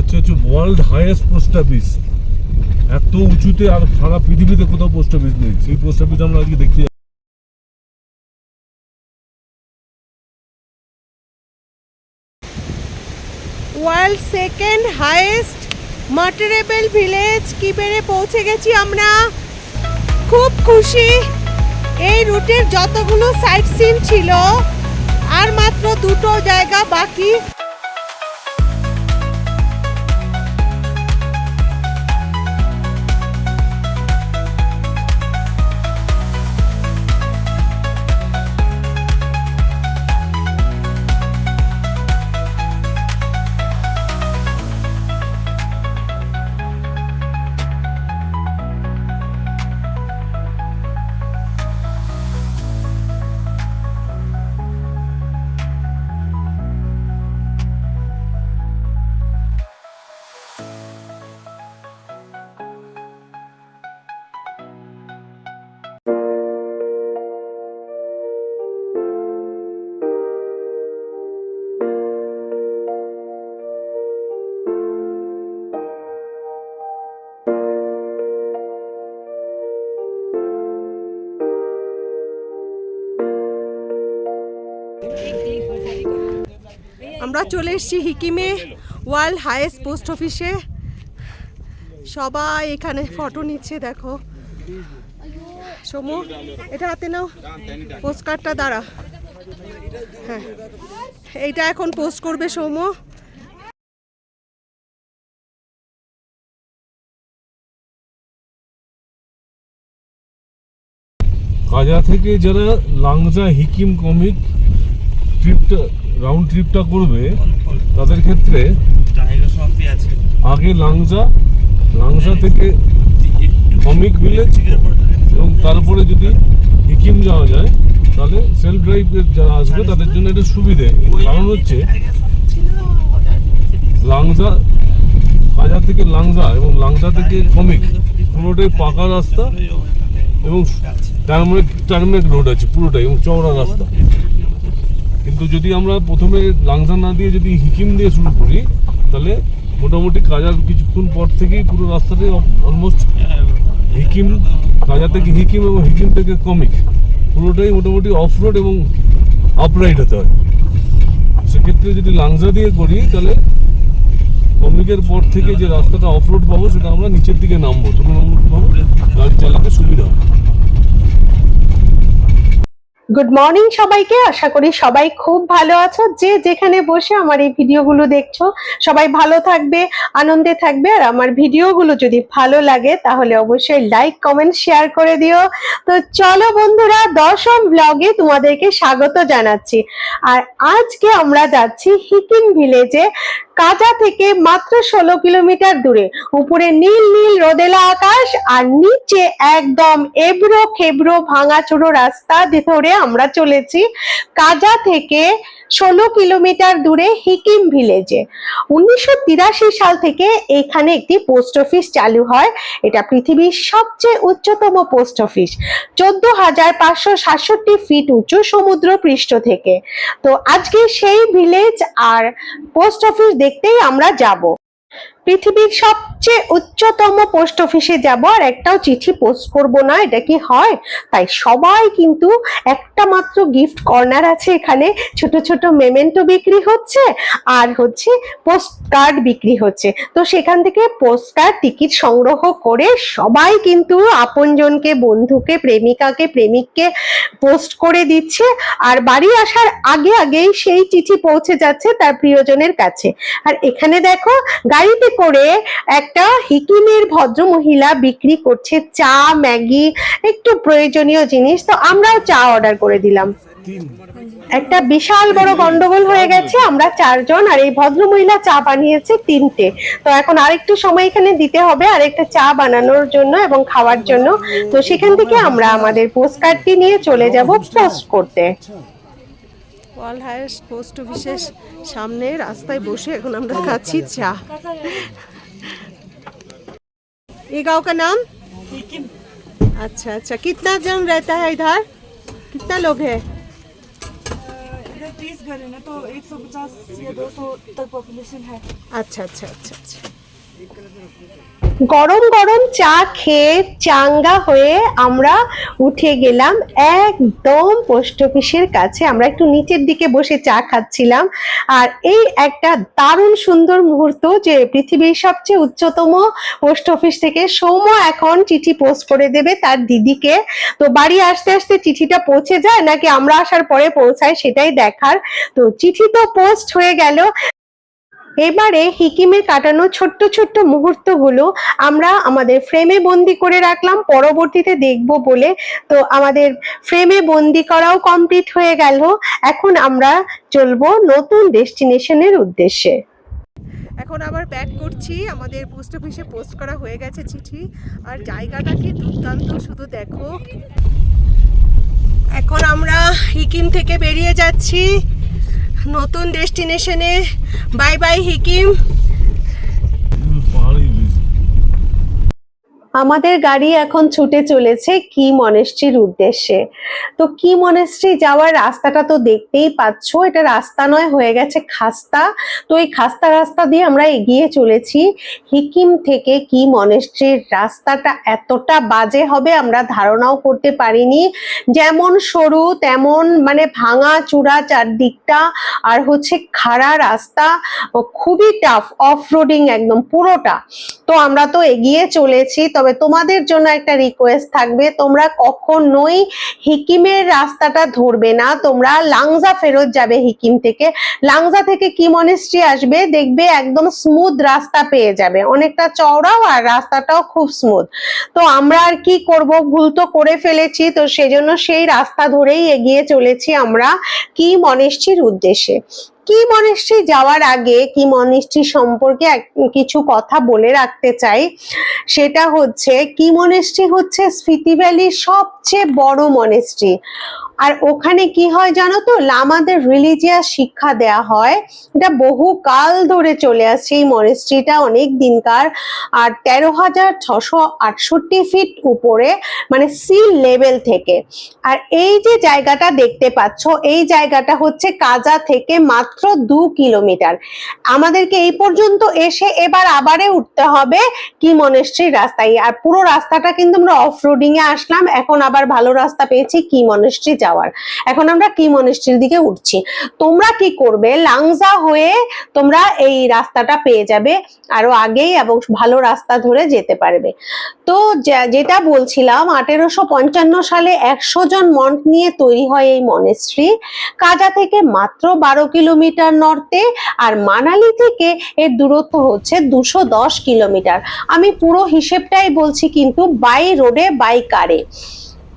যাচ্ছি হচ্ছে world highest post office এত উঁচুতে আর সারা পৃথিবীতে কোথাও পোস্ট অফিস নেই। সেই পোস্ট অফিস আমরা আজকে দেখতে world second highest motorable village কিবেরে পৌঁছে গেছি আমরা। খুব খুশি। এই রুটের যতগুলো সাইট সিন ছিল, আর মাত্র দুটো জায়গা বাকি। আমরা চলে এসেছি হিকিমে ওয়ার্ল্ড হাইয়েস্ট পোস্ট অফিসে। সবাই এখানে ফটো নিচ্ছে, দেখো। সমু, এটা হাতে নাও। পোস্ট কার্ডটা দাঁড়া। হ্যাঁ। এইটা এখন পোস্ট করবে সৌম্য কাজা থেকে যারা লাংজা হিকিম কমিক ট্রিপটা রাউন্ড ট্রিপটা করবে, তাদের ক্ষেত্রে আগে লাংজা লাংজা থেকে কমিক ভিলেজ এবং তারপরে যদি হিকিম যাওয়া যায়, তাহলে সেলফ ড্রাইভের যারা আসবে, তাদের জন্য এটা সুবিধে। কারণ হচ্ছে, লাংজা কাজা থেকে লাংজা এবং লাংজা থেকে কমিক পুরোটাই পাকা রাস্তা এবং টার্মেক টার্মেক রোড আছে, পুরোটাই এবং চওড়া রাস্তা। কিন্তু যদি আমরা প্রথমে লাংজা না দিয়ে যদি হিকিম দিয়ে শুরু করি, তাহলে মোটামুটি কাজার কিছুক্ষণ পর থেকেই পুরো রাস্তাটাই অলমোস্ট হিকিম কাজা থেকে হিকিম এবং হিকিম থেকে কমিক। পুরোটাই মোটামুটি অফ রোড এবং আপরাইড হতে হয়। সেক্ষেত্রে যদি লাংজা দিয়ে করি, তাহলে কমিকের পর থেকে যে রাস্তাটা অফ রোড পাবো, সেটা আমরা নিচের দিকে নামবো। তুলনামূলকভাবে গাড়ি চালাতে সুবিধা হবে গুড মর্নিং সবাইকে। আশা করি সবাই খুব ভালো আছো। যে যেখানে বসে আমার এই ভিডিওগুলো দেখছ, সবাই ভালো থাকবে, আনন্দে থাকবে। আর আমার ভিডিওগুলো যদি ভালো লাগে, তাহলে অবশ্যই লাইক কমেন্ট শেয়ার করে দিও। তো চলো বন্ধুরা, দশম ব্লগে তোমাদেরকে স্বাগত জানাচ্ছি। আর আজকে আমরা যাচ্ছি হিকিম ভিলেজে কাজা থেকে মাত্র ষোলো কিলোমিটার দূরে। উপরে নীল নীল রোদেলা আকাশ আর নিচে একদম এবড়ো খেবড়ো ভাঙাচোড়ো রাস্তা ধরে আমরা চলেছি। কাজা থেকে ষোলো কিলোমিটার দূরে হিকিম ভিলেজে। উনিশশো তিরাশি সাল থেকে এখানে একটি পোস্ট অফিস চালু হয়। এটা পৃথিবীর সবচেয়ে উচ্চতম পোস্ট অফিস। চোদ্দ হাজার পাঁচশো সাতষট্টি ফিট উঁচু সমুদ্র পৃষ্ঠ থেকে। তো আজকে সেই ভিলেজ আর পোস্ট অফিস দেখতেই আমরা যাব। পৃথিবীর সবচেয়ে উচ্চতম পোস্ট অফিসে যাব আর একটাও চিঠি পোস্ট করব না, এটা কি হয়? তাই সবাই কিন্তু একটা মাত্র গিফট কর্নার আছে এখানে, ছোট ছোট মেমেন্টো বিক্রি হচ্ছে আর হচ্ছে পোস্ট কার্ড বিক্রি হচ্ছে। তো সেখান থেকে পোস্ট কার্ড টিকিট সংগ্রহ করে সবাই কিন্তু আপনজনকে, বন্ধুকে, প্রেমিকাকে, প্রেমিককে পোস্ট করে দিচ্ছে আর বাড়ি আসার আগে আগেই সেই চিঠি পৌঁছে যাচ্ছে তার প্রিয়জনের কাছে। আর এখানে দেখো, গাড়িতে করে একটা হিকিমের ভদ্র মহিলা বিক্রি করছে চা, ম্যাগি, একটু প্রয়োজনীয় জিনিস। তো আমরাও চা অর্ডার করে দিলাম। একটা বিশাল বড় গন্ডগোল হয়ে গেছে, আমরা চারজন আর এই ভদ্র মহিলা চা বানিয়েছে তিনটে। তো এখন আরেকটু সময় এখানে দিতে হবে, আরেকটা চা বানানোর জন্য এবং খাওয়ার জন্য। তো সেখান থেকে আমরা আমাদের পোস্ট কার্ডটি নিয়ে চলে যাব পোস্ট করতে। ওয়ার্ল্ড হাইয়েস্ট পোস্ট অফিসের সামনে রাস্তায় বসে এখন আমরা খাচ্ছি চা ये गांव का नाम अच्छा अच्छा कितना जन रहता है इधर कितना लोग है तीस घर है ना तो एक सौ पचास या दो सौ तक पॉपुलेशन है আচ্ছা আচ্ছা আচ্ছা আচ্ছা গরম গরম চা খেয়ে চাঙ্গা হয়ে আমরা উঠে গেলাম একদম পোস্ট অফিসের কাছে। আমরা একটু নিচের দিকে বসে চা খাচ্ছিলাম। আর এই একটা দারুণ সুন্দর মুহূর্ত যে পৃথিবীর সবচেয়ে উচ্চতম পোস্ট অফিস থেকে সৌম্য এখন চিঠি পোস্ট করে দেবে তার দিদিকে। তো বাড়ি আসতে আসতে চিঠিটা পৌঁছে যায় নাকি আমরা আসার পরে পৌঁছায় সেটাই দেখার। তো চিঠি তো পোস্ট হয়ে গেল। এবারে হিকিমের কাটানো ছোট্ট ছোট্ট মুহূর্তগুলো আমরা আমাদের ফ্রেমে বন্দি করে রাখলাম, পরবর্তীতে দেখব বলে। তো আমাদের ফ্রেমে বন্দি করাও কমপ্লিট হয়ে গেল। এখন আমরা চলবো নতুন ডেস্টিনেশনের উদ্দেশ্যে। এখন আবার ব্যাক করছি। আমাদের পোস্ট অফিসে পোস্ট করা হয়ে গেছে চিঠি। আর জায়গাটা কি দুর্দান্ত, শুধু দেখো। এখন আমরা হিকিম থেকে বেরিয়ে যাচ্ছি। নতুন ডেস্টিনেশনে। বাই বাই হিকিম পাহাড়ি ব্রিজ আমাদের গাড়ি এখন ছুটে চলেছে কি মনেস্ট্রির উদ্দেশ্যে। তো কি মনেস্ট্রি যাওয়ার রাস্তাটা তো দেখতেই পাচ্ছ, এটা রাস্তা নয়, হয়ে গেছে খাস্তা। তো এই খাস্তা রাস্তা দিয়ে আমরা এগিয়ে চলেছি। হিকিম থেকে কি মনেস্ট্রির রাস্তাটা এতটা বাজে হবে আমরা ধারণাও করতে পারিনি। যেমন সরু, তেমন মানে ভাঙা চূড়া চারদিকটা, আর হচ্ছে খাড়া রাস্তা খুবই টাফ অফ রোডিং একদম পুরোটা। তো আমরা তো এগিয়ে চলেছি তবে তোমাদের জন্য একটা রিকোয়েস্ট থাকবে, তোমরা কখনোই হিকিমের রাস্তাটা ধরবে না, তোমরা লাংজা ফেরত যাবে হিকিম থেকে। লাংজা থেকে কি মনেস্ট্রি আসবে? দেখবে একদম স্মুথ রাস্তা পেয়ে যাবে। অনেকটা চওড়াও আর রাস্তাটাও খুব স্মুথ তো আমরা আর কি করব? ভুল তো করে ফেলেছি, তো সেজন্য সেই রাস্তা ধরেই এগিয়ে চলেছি আমরা কি মনেস্ট্রির উদ্দেশ্যে। কি মনেস্ট্রি যাওয়ার আগে, কি মনেস্ট্রি সম্পর্কে কিছু কথা বলে রাখতে চাই, সেটা হচ্ছে, কি মনেস্ট্রি হচ্ছে স্ফীতি ভ্যালির সবচেয়ে বড় মনেস্ট্রি আর ওখানে কি হয় জানো তো? লামাদের রিলিজিয়াস শিক্ষা দেয়া হয়। এটা বহু কাল ধরে চলে আসছে এই মনেস্ট্রিটা অনেক দিনকার। আর তেরো হাজার ছশো আটষট্টি ফিট উপরে মানে সি লেভেল থেকে। আর এই যে জায়গাটা দেখতে পাচ্ছ, এই জায়গাটা হচ্ছে কাজা থেকে মাত্র দু কিলোমিটার। আমাদেরকে এই পর্যন্ত এসে এবার আবারে উঠতে হবে কি মনেস্ট্রির রাস্তায়। আর পুরো রাস্তাটা কিন্তু আমরা অফ রোডিং এ আসলাম, এখন আবার ভালো রাস্তা পেয়েছি কি মনেস্ট্রি যাওয়ার। এখন আমরা কি মনেস্ট্রির দিকে উঠছি? তোমরা কি করবে? লাংজা হয়ে তোমরা এই রাস্তাটা পেয়ে যাবে আরও আগেই এবং ভালো রাস্তা ধরে যেতে পারবে। তো যেটা বলছিলাম, আঠেরোশো পঞ্চান্ন সালে একশো জন মন্ট নিয়ে তৈরি হয় এই মনেস্ট্রি কাজা থেকে মাত্র বারো কিলোমিটার নর্থে আর মানালি থেকে এর দূরত্ব হচ্ছে দুশো দশ কিলোমিটার। আমি পুরো হিসেবটাই বলছি কিন্তু বাই রোডে বাই কারে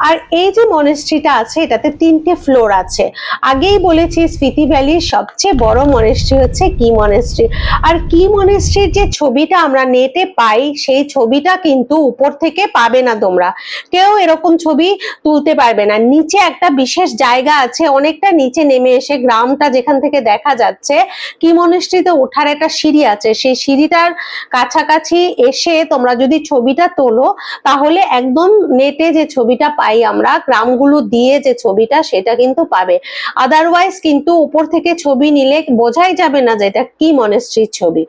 আর এই যে মনেস্ট্রিটা আছে, এটাতে তিনটে ফ্লোর আছে। আগেই বলেছি স্পিতি ভ্যালির সবচেয়ে বড় মনেস্ট্রি হচ্ছে কি মনেস্ট্রি আর কি মনেস্ট্রির যে ছবিটা আমরা নেটে পাই, সেই ছবিটা কিন্তু উপর থেকে পাবে না তোমরা। কেউ এরকম ছবি তুলতে পারবে না। নিচে একটা বিশেষ জায়গা আছে, অনেকটা নিচে নেমে এসে গ্রামটা যেখান থেকে দেখা যাচ্ছে কি মনেস্ট্রিতে ওঠার একটা সিঁড়ি আছে। সেই সিঁড়িটার কাছাকাছি এসে তোমরা যদি ছবিটা তোলো, তাহলে একদম নেটে যে ছবিটা পাই আমরা গ্রামগুলো দিয়ে যে ছবিটা সেটা কিন্তু পাবে। আদারওয়াইজ কিন্তু উপর থেকে ছবি নিলে বোঝাই যাবে না যে এটা কি মনেশ্রীর ছবি।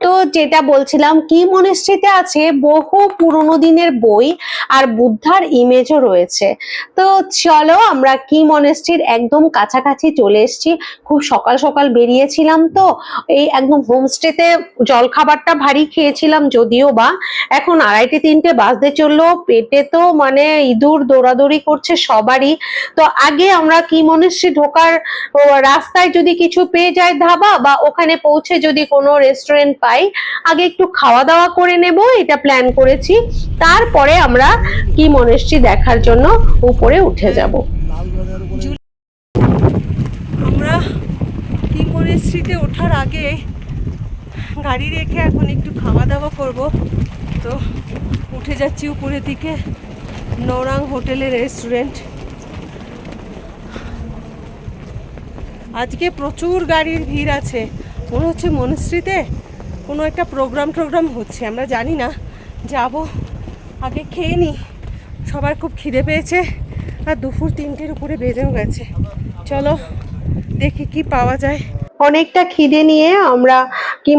তো যেটা বলছিলাম, কি মনেস্ট্রিতে আছে? বহু পুরোনো দিনের বই আর বুদ্ধার ইমেজও রয়েছে। তো চলো আমরা কি মনেস্ট্রির একদম কাছাকাছি চলে এসেছি। খুব সকাল সকাল বেরিয়েছিলাম তো, এই একদম হোমস্টেতে জলখাবারটা ভারী খেয়েছিলাম যদিও বা। এখন আড়াইটে তিনটে বাজতে চলল, পেটে তো মানে ইঁদুর দৌড়াদৌড়ি করছে সবারই। তো আগে আমরা কি মনেস্ট্রি ঢোকার রাস্তায় যদি কিছু পেয়ে যায় ধাবা বা ওখানে পৌঁছে যদি কোনো রেস্টুরেন্ট পাই। আগে একটু খাওয়া দাওয়া করে নেব, এটা প্ল্যান করেছি। তারপরে আমরা কি মনেস্ট্রি দেখার জন্য উপরে উঠে যাব। আমরা কি মনেস্ট্রিতে ওঠার আগে গাড়ি রেখে এখন একটু খাওয়া দাওয়া করব। তো উঠে যাচ্ছি উপরের দিকে, নৌরাং হোটেলের রেস্টুরেন্ট আজকে প্রচুর গাড়ির ভিড় আছে। মনে হচ্ছে মনস্ট্রিতে কোনো একটা প্রোগ্রাম টোগ্রাম হচ্ছে, আমরা জানি না। যাব, আগে খেয়ে নিই সবার খুব খিদে পেয়েছে, আর দুপুর তিনটের উপরে বেজেও গেছে। চলো, দেখি কি পাওয়া যায়। অনেকটা খিদে নিয়ে আমরা কি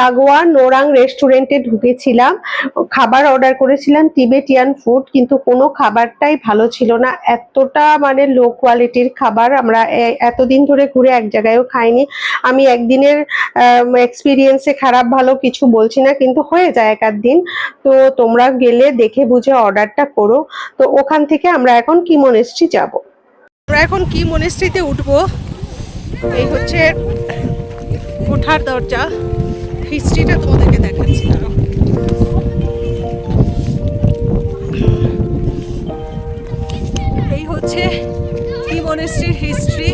লাগোয়া নোরাং রেস্টুরেন্টে ঢুকেছিলাম। খাবার অর্ডার করেছিলাম তিবেটিয়ান ফুড, কিন্তু কোনো খাবারটাই ভালো ছিল না। এতটা মানে লো কোয়ালিটির খাবার আমরা এতদিন ধরে ঘুরে এক জায়গায়ও খাইনি। আমি একদিনের এক্সপিরিয়েন্সে খারাপ ভালো কিছু বলছি না, কিন্তু হয়ে যায় এক দিন। তো তোমরা গেলে দেখে বুঝে অর্ডারটা করো। তো ওখান থেকে আমরা এখন কি মনেস্ট্রি যাব? আমরা এখন কি মনেস্ট্রিতে উঠবো। এই হচ্ছে ওঠার দরজা হিস্ট্রিটা তোমাদেরকে দেখাচ্ছি। এই হচ্ছে কি হিস্ট্রি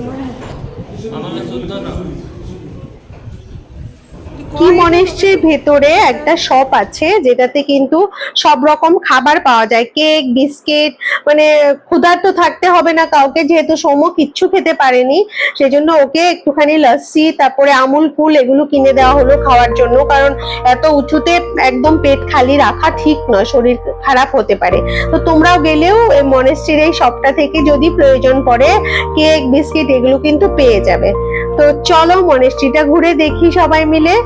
甘め吸ったら কি মনে মনেশ্রীর ভেতরে একটা শপ আছে, যেটাতে কিন্তু সব রকম খাবার পাওয়া যায়। কেক, বিস্কিট মানে ক্ষুধার্ত থাকতে হবে না কাউকে, যেহেতু সোমো কিচ্ছু খেতে পারেনি, সেজন্য ওকে একটুখানি লস্যি, তারপরে আমুল কুল এগুলো কিনে দেওয়া হলো খাওয়ার জন্য, কারণ এত উঁচুতে একদম পেট খালি রাখা ঠিক নয়, শরীর খারাপ হতে পারে। তো তোমরাও গেলেও এই মনেশ্রীর এই শপটা থেকে যদি প্রয়োজন পড়ে, কেক, বিস্কিট এগুলো কিন্তু পেয়ে যাবে। তো চলো মনেশ্রীটা ঘুরে দেখি সবাই মিলে।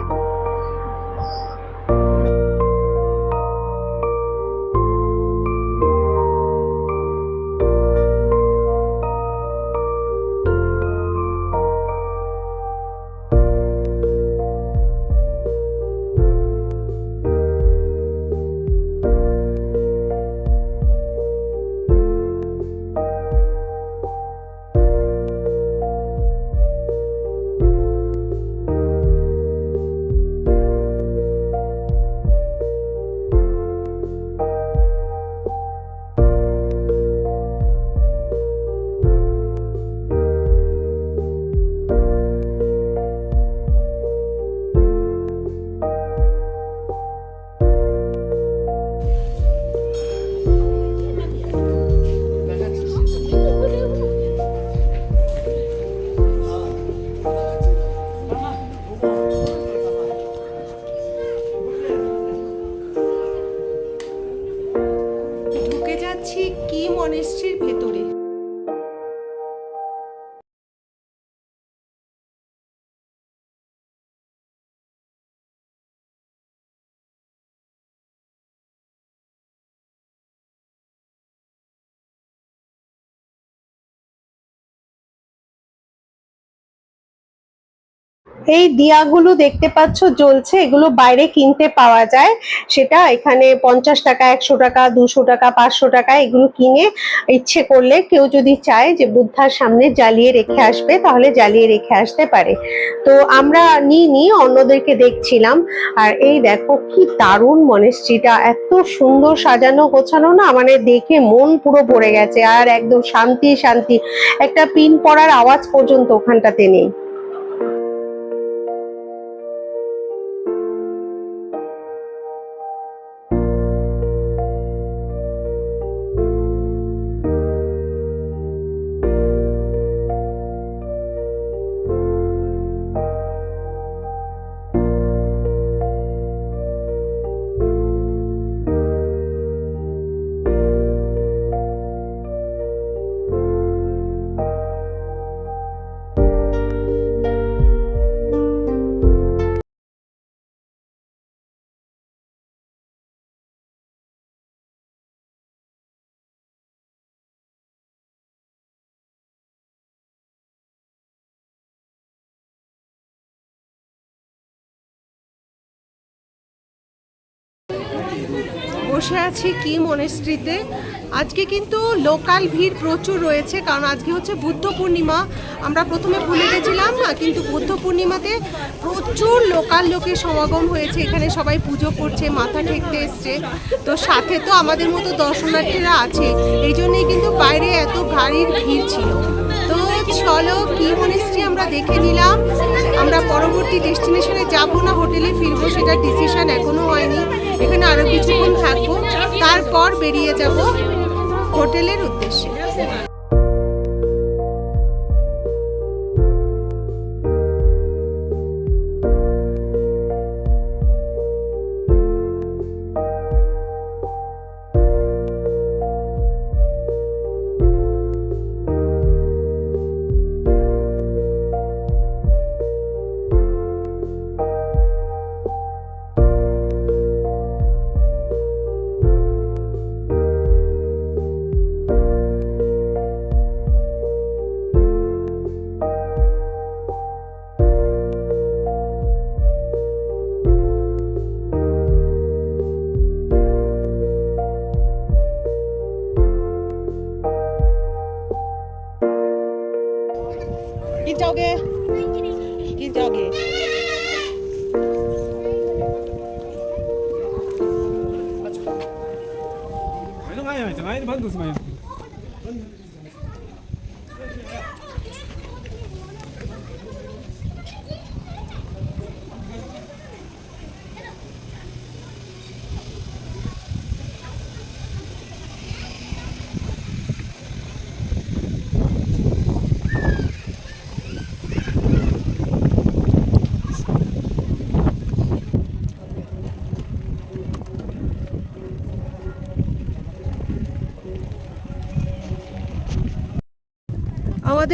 এই দিয়াগুলো দেখতে পাচ্ছ, জ্বলছে, এগুলো বাইরে কিনতে পাওয়া যায়। সেটা এখানে পঞ্চাশ টাকা, একশো টাকা, দুশো টাকা, পাঁচশো টাকা, এগুলো কিনে ইচ্ছে করলে কেউ যদি চায় যে বুদ্ধার সামনে জ্বালিয়ে রেখে আসবে, তাহলে জ্বালিয়ে রেখে আসতে পারে। তো আমরা নিই নি অন্যদেরকে দেখছিলাম, আর এই দেখো কি দারুণ মনেশ্রীটা, এত সুন্দর সাজানো গোছানো না মানে দেখে মন পুরো ভরে গেছে, আর একদম শান্তি শান্তি। একটা পিন পড়ার আওয়াজ পর্যন্ত ওখানটাতে নেই। বসে আছি কি মনেস্ট্রিতে আজকে কিন্তু লোকাল ভিড় প্রচুর রয়েছে, কারণ আজকে হচ্ছে বুদ্ধ পূর্ণিমা। আমরা প্রথমে ভুলে গেছিলাম না কিন্তু বুদ্ধ পূর্ণিমাতে প্রচুর লোকাল লোকের সমাগম হয়েছে। এখানে সবাই পুজো করছে, মাথা ঠেকতে এসছে। তো সাথে তো আমাদের মতো দর্শনার্থীরা আছে, এই জন্যই কিন্তু বাইরে এত গাড়ির ভিড় ছিল। তো চলো কি মনিস্ট্রি আমরা দেখে নিলাম। আমরা পরবর্তী ডেস্টিনেশনে যাব না, হোটেলে ফিরবো, সেটা ডিসিশন এখনও হয়নি। এখানে আরও কিছুক্ষণ থাকব, তারপর বেরিয়ে যাব হোটেলের উদ্দেশ্যে।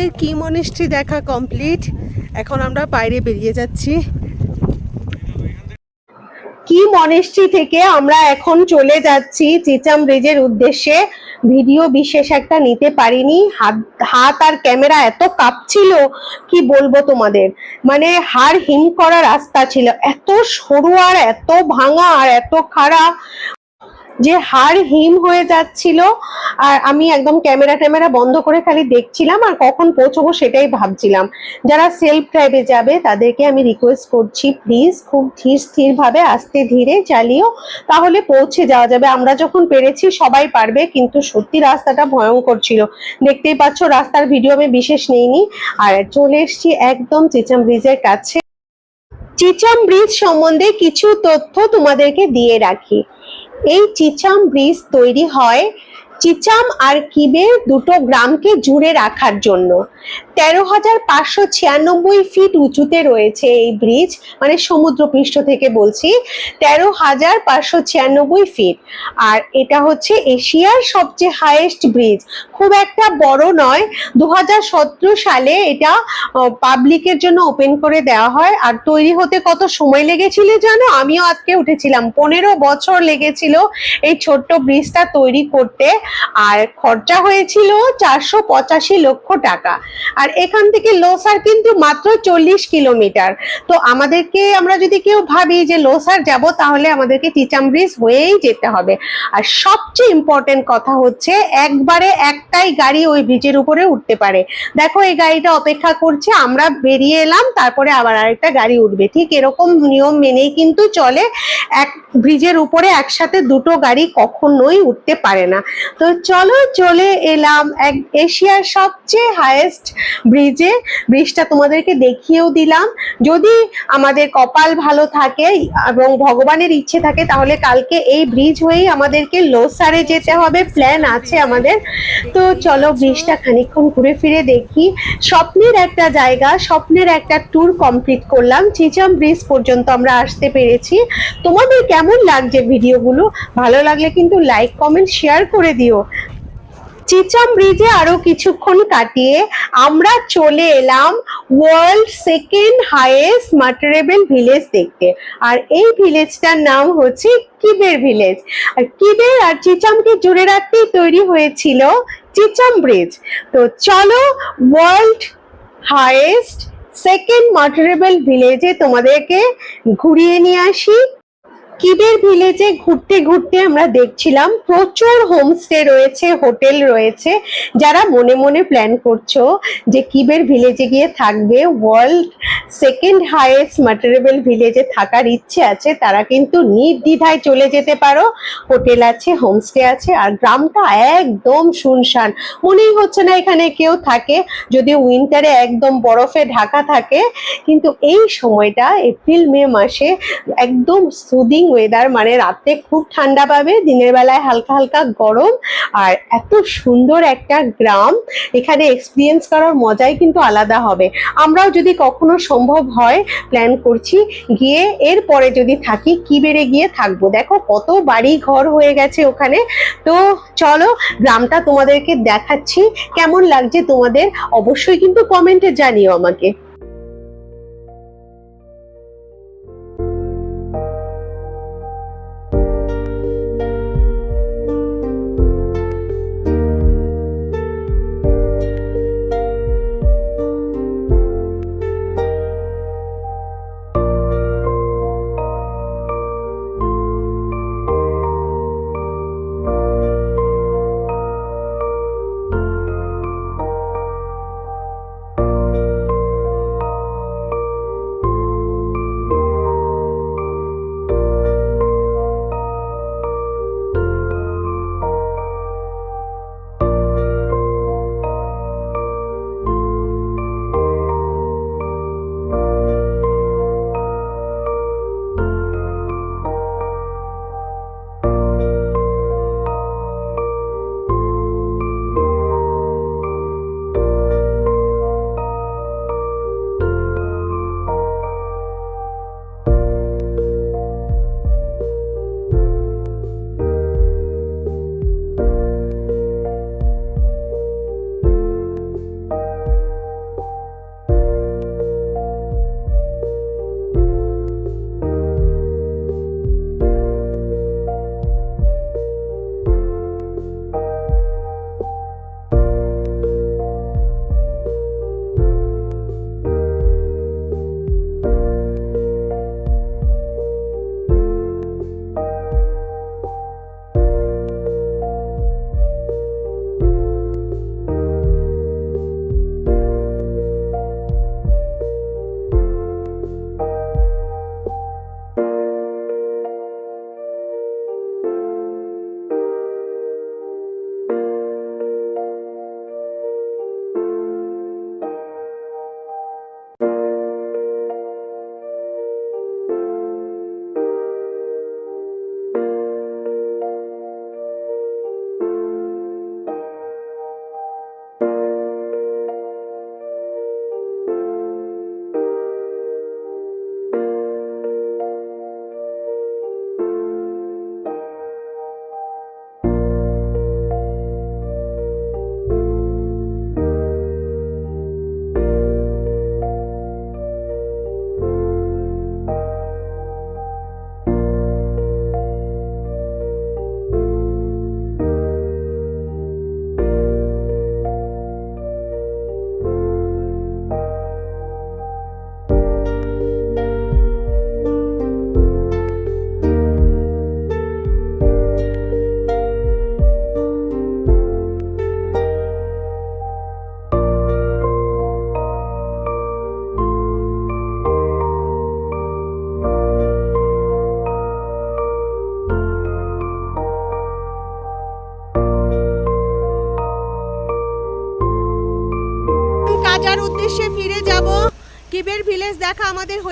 আমাদের কি মনিস্ট্রি দেখা কমপ্লিট। এখন আমরা বাইরে বেরিয়ে যাচ্ছি। কি মনেস্ট্রি থেকে আমরা এখন চলে যাচ্ছি চিচাম ব্রিজের উদ্দেশ্যে। ভিডিও বিশেষ একটা নিতে পারিনি। হাত হাত আর ক্যামেরা এত কাঁপছিল, কি বলব তোমাদের? মানে হাড় হিম করা রাস্তা ছিল। এত সরু আর এত ভাঙা আর এত খারাপ যে হাড় হিম হয়ে যাচ্ছিল, আর আমি একদম ক্যামেরা ট্যামেরা বন্ধ করে খালি দেখছিলাম আর কখন পৌঁছবো সেটাই ভাবছিলাম। যারা সেলফ ড্রাইভে যাবে তাদেরকে আমি রিকোয়েস্ট করছি প্লিজ খুব ধীর স্থির ভাবে আস্তে ধীরে চালিও, তাহলে পৌঁছে যাওয়া যাবে। আমরা যখন পেরেছি সবাই পারবে, কিন্তু সত্যি রাস্তাটা ভয়ঙ্কর ছিল। দেখতেই পাচ্ছ রাস্তার ভিডিও আমি বিশেষ নেইনি। আর চলে এসেছি একদম চেচাম ব্রিজের কাছে। চিচাম ব্রিজ সম্বন্ধে কিছু তথ্য তোমাদেরকে দিয়ে রাখি। এই চিচাম ব্রিজ তৈরি হয় চিচাম আর কিবের দুটো গ্রামকে জুড়ে রাখার জন্য। তেরো হাজার পাঁচশো ছিয়ানব্বই ফিট উঁচুতে রয়েছে এই ব্রিজ মানে সমুদ্রপৃষ্ঠ থেকে বলছি, তেরো হাজার পাঁচশো ছিয়ানব্বই ফিট। আর এটা হচ্ছে এশিয়ার সবচেয়ে হাইয়েস্ট ব্রিজ খুব একটা বড় নয়, দু হাজার সালে এটা পাবলিকের জন্য ওপেন করে দেওয়া হয়। আর তৈরি হতে কত সময় লেগেছিল জানো? আমিও আজকে উঠেছিলাম। পনেরো বছর লেগেছিল এই ছোট্ট ব্রিজটা তৈরি করতে। আর খরচা হয়েছিল চারশো পঁচাশি লক্ষ টাকা। আর এখান থেকে লোসার কিন্তু মাত্র চল্লিশ কিলোমিটার। তো আমাদেরকে, আমরা যদি কেউ ভাবি যে লোসার যাব, তাহলে আমাদেরকে চিচাম ব্রিজ হয়েই যেতে হবে। আর সবচেয়ে ইম্পর্টেন্ট কথা হচ্ছে, একবারে একটাই গাড়ি ওই ব্রিজের উপরে উঠতে পারে। দেখো, এই গাড়িটা অপেক্ষা করছে, আমরা বেরিয়ে এলাম, তারপরে আবার আরেকটা গাড়ি উঠবে। ঠিক এরকম নিয়ম মেনেই কিন্তু চলে, এক ব্রিজের উপরে একসাথে দুটো গাড়ি কখনোই উঠতে পারে না। তো চলো চলে এলাম এক এশিয়ার সবচেয়ে হায়েস্ট ব্রিজে ব্রিজটা তোমাদেরকে দেখিয়েও দিলাম। যদি আমাদের কপাল ভালো থাকে এবং ভগবানের ইচ্ছে থাকে, তাহলে কালকে এই ব্রিজ হয়েই আমাদেরকে লোসারে যেতে হবে। প্ল্যান আছে আমাদের। তো চলো ব্রিজটা খানিকক্ষণ ঘুরে ফিরে দেখি। স্বপ্নের একটা জায়গা, স্বপ্নের একটা ট্যুর কমপ্লিট করলাম। চিচাম ব্রিজ পর্যন্ত আমরা আসতে পেরেছি। তোমাদের কেমন লাগছে ভিডিওগুলো ভালো লাগলে কিন্তু লাইক কমেন্ট শেয়ার করে দিও। চিচাম ব্রিজে আরও কিছুক্ষণ কাটিয়ে আমরা চলে এলাম world second highest motorable village দেখতে। আর এই ভিলেজটার নাম হচ্ছে কিবের ভিলেজ আর কিবের আর চিচামকে জুড়ে রাখতেই তৈরি হয়েছিল চিচাম ব্রিজ। তো চলো ওয়ার্ল্ড হাইয়েস্ট সেকেন্ড মার্টারেবল ভিলেজে তোমাদেরকে ঘুরিয়ে নিয়ে আসি। কিবের ভিলেজে ঘুরতে ঘুরতে আমরা দেখছিলাম, প্রচুর হোমস্টে রয়েছে হোটেল রয়েছে, যারা মনে মনে প্ল্যান করছ যে কিবের ভিলেজে গিয়ে থাকবে। ওয়ার্ল্ড সেকেন্ড হাইয়েস্ট ম্যাটেরিয়াল ভিলেজে থাকার ইচ্ছে আছে, তারা কিন্তু নির্দ্বিধায় চলে যেতে পারো। হোটেল আছে হোমস্টে আছে, আর গ্রামটা একদম শুনশান। মনেই হচ্ছে না এখানে কেউ থাকে। যদি উইন্টারে একদম বরফে ঢাকা থাকে, কিন্তু এই সময়টা, এপ্রিল, মে মাসে একদম সুদিং ওয়েদার মানে রাতে খুব ঠান্ডা পাবে, দিনের বেলায় হালকা হালকা গরম, আর এত সুন্দর একটা গ্রাম, এখানে এক্সপিরিয়েন্স করার মজাই কিন্তু আলাদা হবে। আমরাও যদি কখনো সম্ভব হয় প্ল্যান করছি, গিয়ে এরপরে যদি থাকি কি বেড়ে গিয়ে থাকব। দেখো কত বাড়ি ঘর হয়ে গেছে ওখানে। তো চলো, গ্রামটা তোমাদেরকে দেখাচ্ছি, কেমন লাগছে তোমাদের? অবশ্যই কিন্তু কমেন্টে জানিও আমাকে।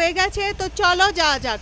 হয়ে গেছে তো চলো যাওয়া যাক।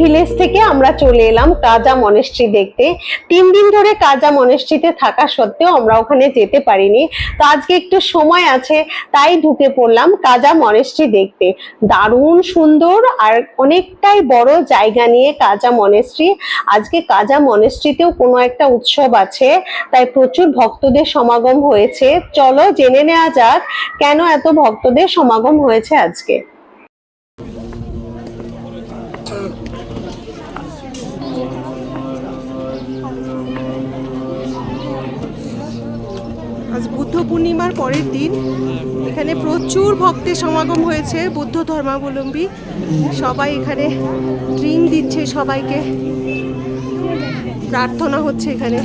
ভিলেজ থেকে আমরা চলে এলাম কাজা মনেস্ট্রি দেখতে। তিন দিন ধরে কাজা মনেস্ট্রিতে থাকা সত্ত্বেও আমরা ওখানে যেতে পারিনি। তো আজকে একটু সময় আছে, তাই ঢুকে পড়লাম কাজা মনেস্ট্রি দেখতে। দারুণ সুন্দর আর অনেকটাই বড় জায়গা নিয়ে কাজা মনেস্ট্রি আজকে কাজা মনেস্ট্রিতেও কোনো একটা উৎসব আছে, তাই প্রচুর ভক্তদের সমাগম হয়েছে। চলো জেনে নেওয়া যাক কেন এত ভক্তদের সমাগম হয়েছে আজকে। আজ বুদ্ধ পূর্ণিমার পরের দিন। এখানে প্রচুর ভক্তের সমাগম হয়েছে বুদ্ধ ধর্মাবলম্বী। সবাই এখানে ড্রিম দিচ্ছে সবাইকে। প্রার্থনা হচ্ছে এখানে।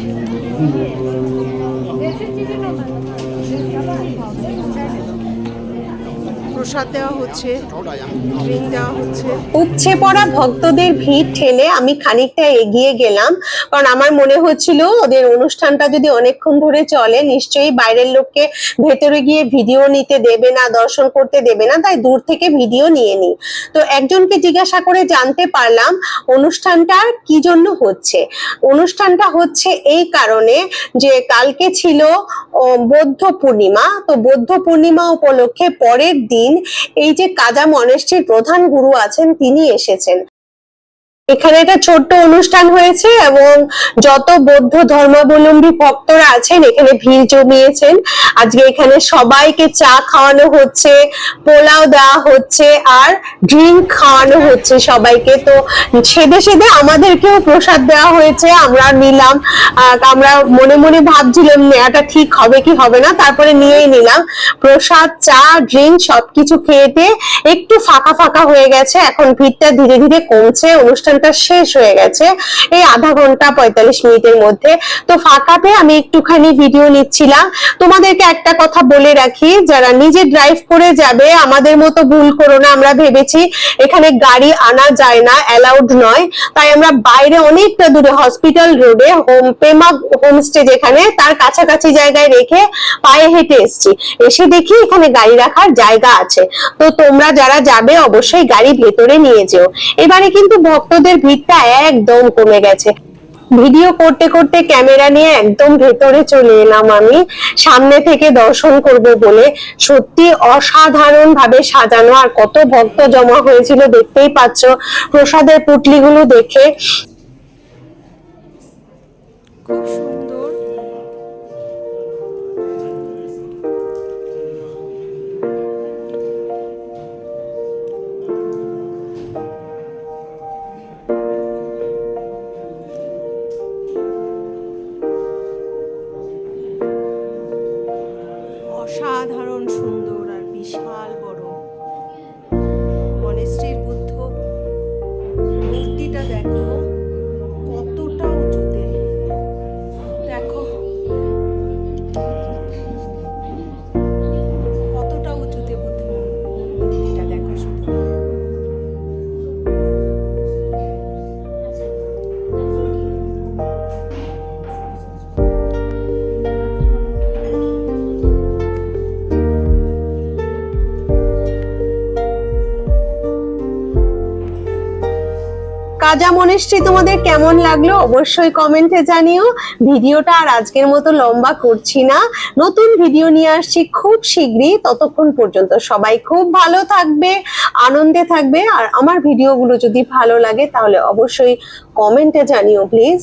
প্রসাদ দেওয়া হচ্ছে ড্রিঙ্ক দেওয়া হচ্ছে। উপচে পড়া ভক্তদের ভিড় ঠেলে আমি খানিকটা এগিয়ে গেলাম, কারণ আমার মনে হচ্ছিল ওদের অনুষ্ঠানটা যদি অনেকক্ষণ ধরে চলে, নিশ্চয়ই বাইরের লোককে ভেতরে গিয়ে ভিডিও নিতে দেবে না, দর্শন করতে দেবে না, তাই দূর থেকে ভিডিও নিয়ে নিই। তো একজনকে জিজ্ঞাসা করে জানতে পারলাম অনুষ্ঠানটা কি জন্য হচ্ছে। অনুষ্ঠানটা হচ্ছে এই কারণে যে কালকে ছিল বৌদ্ধ পূর্ণিমা, তো বৌদ্ধ পূর্ণিমা উপলক্ষে পরের দিন এই যে কাজা মনেস্ট্রির প্রধান গুরু আছেন তিনি এসেছেন। এখানে একটা ছোট্ট অনুষ্ঠান হয়েছে এবং যত বৌদ্ধ ধর্মাবলম্বী ভক্তরা আছেন, এখানে ভিড় জমিয়েছেন। আজকে এখানে সবাইকে চা খাওয়ানো হচ্ছে, পোলাও দেওয়া হচ্ছে আর ড্রিঙ্ক খাওয়ানো হচ্ছে সবাইকে। তো সেদে সেদে আমাদেরকেও প্রসাদ দেওয়া হয়েছে, আমরা নিলাম। আমরা মনে মনে ভাবছিলাম, নেওয়াটা ঠিক হবে কি হবে না, তারপরে নিয়েই নিলাম। প্রসাদ, চা ড্রিঙ্ক সবকিছু খেয়েতে একটু ফাঁকা ফাঁকা হয়ে গেছে, এখন ভিড়টা ধীরে ধীরে কমছে অনুষ্ঠানটা শেষ হয়ে গেছে। এই আধা ঘণ্টা পঁয়তাল্লিশ মিনিটের মধ্যে। তো ফাঁকাতে আমি একটুখানি ভিডিও নিচ্ছিলাম। তোমাদেরকে একটা কথা বলে রাখি, যারা নিজে ড্রাইভ করে যাবে, আমাদের মতো ভুল করো না। আমরা ভেবেছি এখানে গাড়ি আনা যায় না অ্যালাউড নয়। তাই আমরা বাইরে অনেকটা দূরে হসপিটাল রোডে হোম পেমা হোমস্টে যেখানে, তার কাছাকাছি জায়গায় রেখে পায়ে হেঁটে এসেছি। এসে দেখি এখানে গাড়ি রাখার জায়গা আছে। তো তোমরা যারা যাবে, অবশ্যই গাড়ি ভেতরে নিয়ে যেও। এবারে কিন্তু ভক্তদের ভিড়টা একদম কমে গেছে। ভিডিও করতে করতে ক্যামেরা নিয়ে একদম ভেতরে চলে এলাম আমি। সামনে থেকে দর্শন করব বলে। সত্যি অসাধারণ ভাবে সাজানো আর কত ভক্ত জমা হয়েছিল দেখতেই পাচ্ছ। প্রসাদের পুটলিগুলো দেখে। খুব দেখো কাজা মনেস্ট্রি তোমাদের কেমন লাগল? অবশ্যই কমেন্টে জানিও। ভিডিওটা আর আজকের মতো লম্বা করছি না। নতুন ভিডিও নিয়ে আসছি খুব শীঘ্রই। ততক্ষণ পর্যন্ত সবাই খুব ভালো থাকবে, আনন্দে থাকবে। আর আমার ভিডিওগুলো যদি ভালো লাগে, তাহলে অবশ্যই কমেন্টে জানিও প্লিজ